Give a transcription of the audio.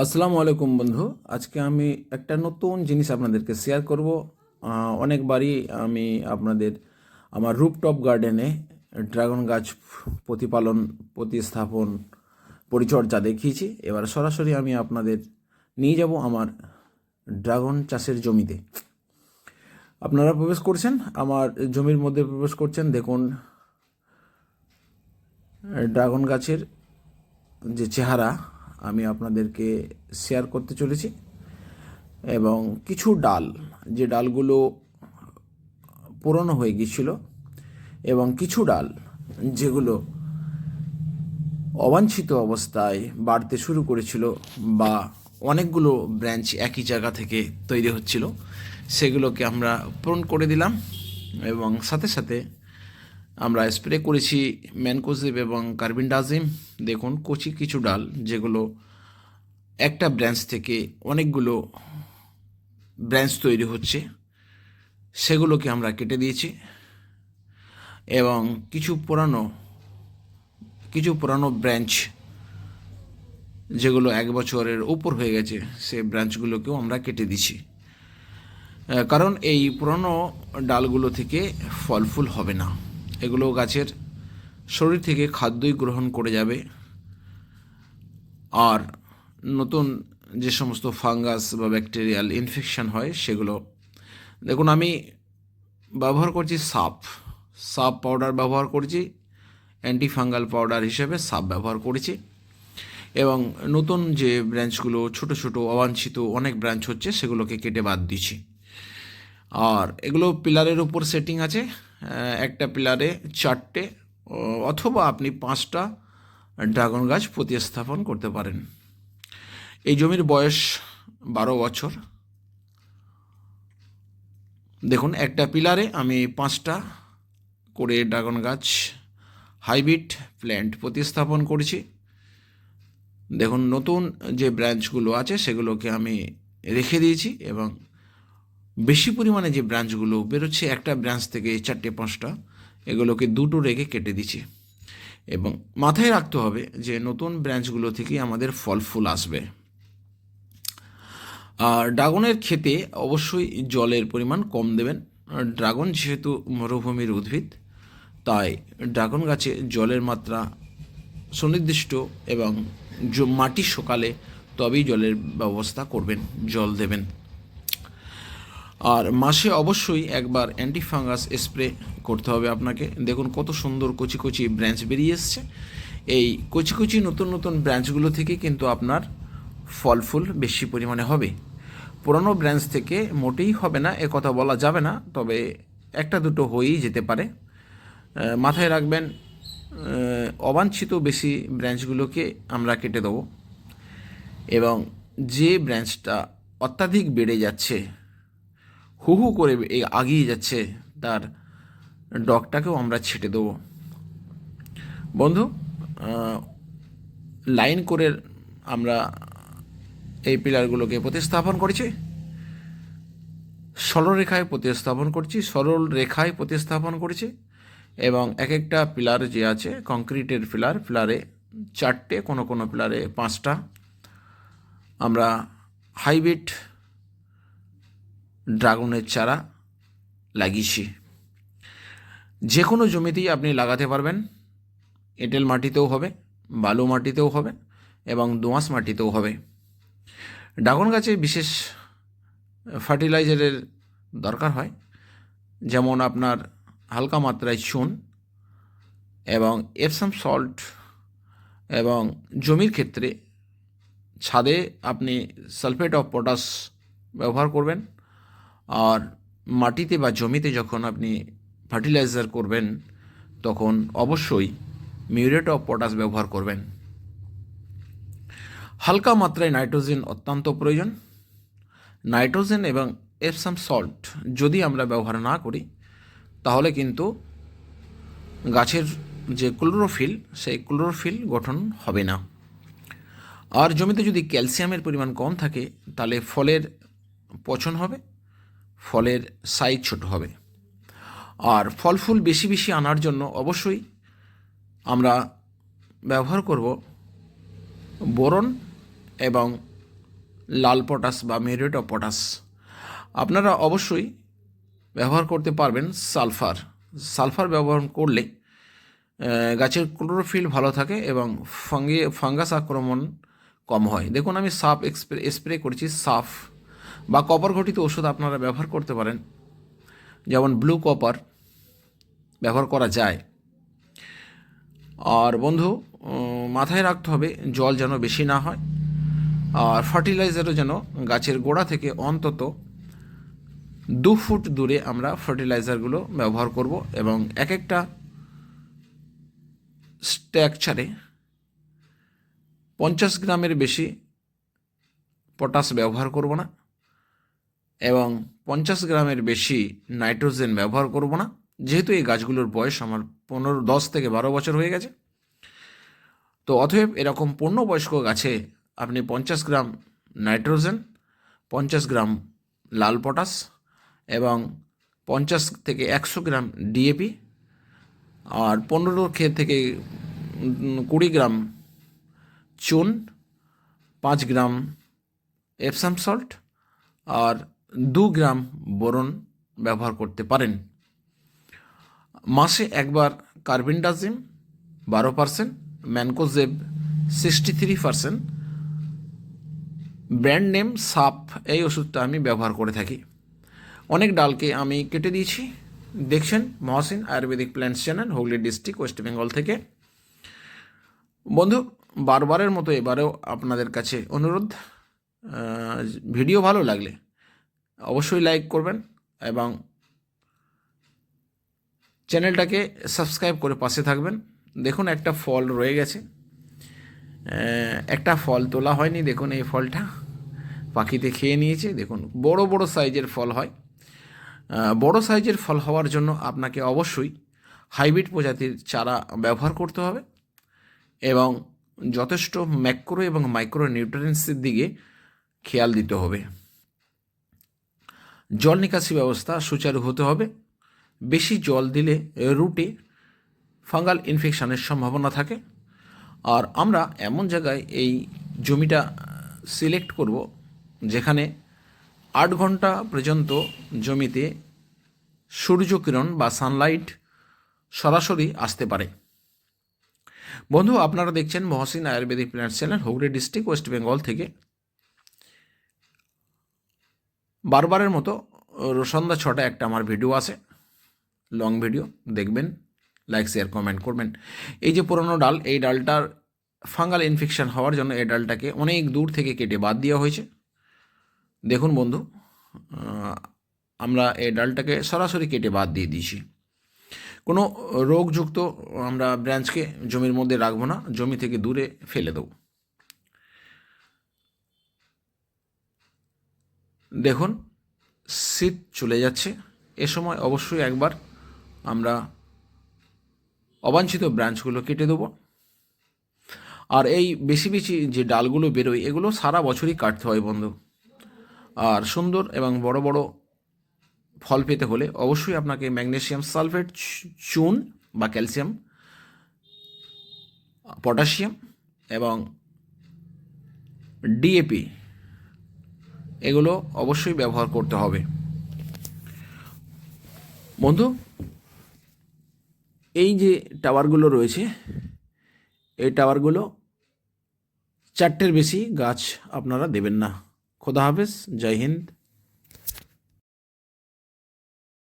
আসসালামু আলাইকুম বন্ধু। আজকে আমি একটা নতুন জিনিস আপনাদেরকে শেয়ার করব। অনেকবারই আমি আপনাদের আমার রুপটপ গার্ডেনে ড্রাগন গাছ প্রতিপালন, প্রতিস্থাপন, পরিচর্যা দেখিয়েছি। এবার সরাসরি আমি আপনাদের নিয়ে যাব আমার ড্রাগন চাষের জমিতে। আপনারা প্রবেশ করছেন, আমার জমির মধ্যে প্রবেশ করছেন। দেখুন ড্রাগন গাছের যে চেহারা আমি আপনাদেরকে শেয়ার করতে চলেছি। এবং কিছু ডাল, যে ডালগুলো পুরনো হয়ে গিয়েছিল, এবং কিছু ডাল যেগুলো অবাঞ্ছিত অবস্থায় বাড়তে শুরু করেছিল বা অনেকগুলো ব্রাঞ্চ একই জায়গা থেকে তৈরি হচ্ছিল, সেগুলোকে আমরা পূরণ করে দিলাম। এবং সাথে সাথে আমরা স্প্রে করেছি ম্যানকোজিভ এবং কার্বিনডাজিম। দেখুন, কচি কিছু ডাল, যেগুলো একটা ব্রাঞ্চ থেকে অনেকগুলো ব্রাঞ্চ তৈরি হচ্ছে, সেগুলোকে আমরা কেটে দিয়েছি এবং কিছু পুরানো কিছু পুরানো ব্রাঞ্চ যেগুলো এক বছরের উপর হয়ে গেছে, সে ব্রাঞ্চগুলোকেও আমরা কেটে দিছি কারণ এই পুরনো ডালগুলো থেকে ফল ফুল হবে না। এগুলো গাছের শরীর থেকে খাদ্যই গ্রহণ করে যাবে। আর নতুন যে সমস্ত ফাঙ্গাস বা ব্যাকটেরিয়াল ইনফেকশান হয় সেগুলো, দেখুন আমি ব্যবহার করছি সাপ। সাপ পাউডার ব্যবহার করছি অ্যান্টি ফাঙ্গাল পাউডার হিসেবে সাপ ব্যবহার করেছি। এবং নতুন যে ব্রাঞ্চগুলো, ছোট ছোট অবাঞ্ছিত অনেক ব্রাঞ্চ হচ্ছে সেগুলোকে কেটে বাদ দিচ্ছি। আর এগুলো পিলারের উপর সেটিং আছে একটা পিলারে চারটে অথবা আপনি পাঁচটা ড্রাগন গাছ প্রতিস্থাপন করতে পারেন। এই জমির বয়স বারো বছর। দেখুন, একটা পিলারে আমি পাঁচটা করে ড্রাগন গাছ হাইব্রিড প্ল্যান্ট প্রতিস্থাপন করেছি। দেখুন, নতুন যে ব্রাঞ্চগুলো আছে সেগুলোকে আমি রেখে দিয়েছি এবং বেশি পরিমাণে যে ব্রাঞ্চগুলো বেরোচ্ছে, একটা ব্রাঞ্চ থেকে চারটে, পাঁচটা, এগুলোকে দুটো রেখে কেটে দিচ্ছি। এবং মাথায় রাখতে হবে যে নতুন ব্রাঞ্চগুলো থেকেই আমাদের ফল ফুল আসবে। আর ড্রাগনের ক্ষেতে অবশ্যই জলের পরিমাণ কম দেবেন। ড্রাগন যেহেতু মরুভূমির উদ্ভিদ, তাই ড্রাগন গাছে জলের মাত্রা সুনির্দিষ্ট এবং মাটি সকালে তবেই জলের ব্যবস্থা করবেন, জল দেবেন। আর মাসে অবশ্যই একবার অ্যান্টি ফাঙ্গাস স্প্রে করতে হবে আপনাকে। দেখুন কত সুন্দর কচি কচি ব্রাঞ্চ বেরিয়ে এসছে। এই কচি কচি নতুন নতুন ব্রাঞ্চগুলো থেকে কিন্তু আপনার ফল ফুল বেশি পরিমাণে হবে। পুরনো ব্রাঞ্চ থেকে মোটেই হবে না, এ কথা বলা যাবে না, তবে একটা দুটো হয়েই যেতে পারে। মাথায় রাখবেন অবাঞ্ছিত বেশি ব্রাঞ্চগুলোকে আমরা কেটে দেবো। এবং যে ব্রাঞ্চটা অত্যাধিক বেড়ে যাচ্ছে হু হু করে আগিয়ে যাচ্ছে তার ডগটাকেও আমরা ছেটে দেবো। বন্ধু লাইন করে আমরা এই পিলারগুলোকে প্রতিস্থাপন করেছি। সরলরেখায় প্রতিস্থাপন করছি, সরল রেখায় প্রতিস্থাপন করেছি এবং এক একটা পিলার যে আছে, কংক্রিটের পিলার, পিলারে চারটে, কোনো কোনো পিলারে পাঁচটা। আমরা হাইব্রিড ড্রাগনের চারা লাগিয়েছি। যে কোনো জমিতেই আপনি লাগাতে পারবেন। এঁটেল মাটিতেও হবে, বালু মাটিতেও হবে এবং দোঁয়াশ মাটিতেও হবে। ড্রাগন গাছে বিশেষ ফার্টিলাইজারের দরকার হয়, যেমন আপনার হালকা মাত্রায় চুন এবং এপসাম সল্ট এবং জমির ক্ষেত্রে ছাদে আপনি সালফেট অফ পটাশ ব্যবহার করবেন। আর মাটিতে বা জমিতে যখন আপনি ফার্টিলাইজার করবেন, তখন অবশ্যই মিউরেট অফ পটাশ ব্যবহার করবেন। হালকা মাত্রায় নাইট্রোজেন অত্যন্ত প্রয়োজন। নাইট্রোজেন এবং এপসাম সল্ট যদি আমরা ব্যবহার না করি, তাহলে কিন্তু গাছের যে ক্লোরোফিল, সেই ক্লোরোফিল গঠন হবে না। আর জমিতে যদি ক্যালসিয়ামের পরিমাণ কম থাকে, তাহলে ফলের পচন হবে। ফলের সাইজ ছোট হবে। আর ফল ফুল বেশি বেশি আনার জন্য অবশ্যই আমরা ব্যবহার করব বোরন এবং লাল পটাশ বা মেরিট অফ পটাশ। আপনারা অবশ্যই ব্যবহার করতে পারবেন সালফার। সালফার ব্যবহার করলে গাছের ক্লোরোফিল ভালো থাকে এবং ফাঙ্গি, ফাঙ্গাস আক্রমণ কম হয়। দেখুন, আমি সাফ স্প্রে স্প্রে করেছি, সাফ। বা কপার ঘটিত ওষুধ আপনারা ব্যবহার করতে পারেন। যেমন ব্লু কপার ব্যবহার করা যায়। আর বন্ধু মাথায় রাখতে হবে জল যেন বেশি না হয়। আর ফার্টিলাইজারও যেন গাছের গোড়া থেকে অন্তত দু ফুট দূরে আমরা ফার্টিলাইজারগুলো ব্যবহার করব এবং এক একটা স্ট্রাকচারে পঞ্চাশ গ্রামের বেশি পটাশ ব্যবহার করব না। এবং পঞ্চাশ গ্রামের বেশি নাইট্রোজেন ব্যবহার করব না। যেহেতু এই গাছগুলোর বয়স আমার পনেরো, দশ থেকে বারো বছর হয়ে গেছে। তো অতএব এরকম পূর্ণবয়স্ক গাছে আপনি পঞ্চাশ গ্রাম নাইট্রোজেন, পঞ্চাশ গ্রাম লাল পটাশ এবং পঞ্চাশ থেকে একশো গ্রাম ডিএপি আর পনেরো থেকে কুড়ি গ্রাম চুন, পাঁচ গ্রাম এপসাম সল্ট আর দু গ্রাম বোরন ব্যবহার করতে পারেন। মাসে একবার কার্বিনডাজিম বারো percent, mancozeb sixty three percent. Brand name Saaf, এই ওষুধটা আমি ব্যবহার করে থাকি। অনেক ডালকে আমি কেটে দিয়েছি। দেখছেন, Mohsin ayurvedic plants channel, Hooghly district, West Bengal থেকে। বন্ধু, বারবারের মতো এবারেও আপনাদের কাছে অনুরোধ। ভিডিও ভালো লাগলে অবশ্যই লাইক করবেন এবং চ্যানেলটাকে সাবস্ক্রাইব করে পাশে থাকবেন। দেখুন একটা ফল রয়ে গেছে। একটা ফল তোলা হয়নি। দেখুন এই ফলটা পাখিতে খেয়ে নিয়েছে। দেখুন, বড় বড় সাইজের ফল হয়। বড় সাইজের ফল হওয়ার জন্য আপনাকে অবশ্যই হাইব্রিড প্রজাতির চারা ব্যবহার করতে হবে এবং যথেষ্ট ম্যাক্রো এবং মাইক্রো নিউট্রিয়েন্টসের দিকে খেয়াল দিতে হবে। জল নিকাশি ব্যবস্থা সুচারু হতে হবে। বেশি জল দিলে রুটে ফাঙ্গাল ইনফেকশনের সম্ভাবনা থাকে। আর আমরা এমন জায়গায় এই জমিটা সিলেক্ট করব যেখানে আট ঘণ্টা পর্যন্ত জমিতে সূর্যকিরণ বা সানলাইট সরাসরি আসতে পারে। বন্ধু, আপনারা দেখছেন Mohsin ayurvedic plant channel, Hooghly district, West Bengal থেকে। বারবারের মতো সন্ধ্যা ছটা একটা আমার ভিডিও আছে। লং ভিডিও দেখবেন লাইক শেয়ার কমেন্ট করবেন। এই যে পুরনো ডাল, এই ডালটার ফাঙ্গাল ইনফেকশন হওয়ার জন্য এই ডালটাকে অনেক দূর থেকে কেটে বাদ দেওয়া হয়েছে। দেখুন বন্ধু আমরা এই ডালটাকে সরাসরি কেটে বাদ দিয়ে দিয়েছি। কোনো রোগযুক্ত আমরা ব্রাঞ্চকে জমির মধ্যে রাখব না, জমি থেকে দূরে ফেলে দেবো। দেখুন, শীত চলে যাচ্ছে। এ সময় অবশ্যই একবার আমরা অবাঞ্ছিত ব্রাঞ্চগুলো কেটে দেবো। আর এই বেশি বেশি যে ডালগুলো বেরোয়, এগুলো সারা বছরই কাটতে হয় বন্ধু। আর সুন্দর এবং বড় বড় ফল পেতে হলে অবশ্যই আপনাকে ম্যাগনেসিয়াম সালফেট, চুন বা ক্যালসিয়াম, পটাশিয়াম এবং ডিএপি এগুলো অবশ্যই ব্যবহার করতে হবে। বন্ধু, এই যে টাওয়ারগুলো রয়েছে, এই টাওয়ারগুলো চারটের বেশি গাছ আপনারা দেবেন না। খোদা হাফেজ, জয় হিন্দ।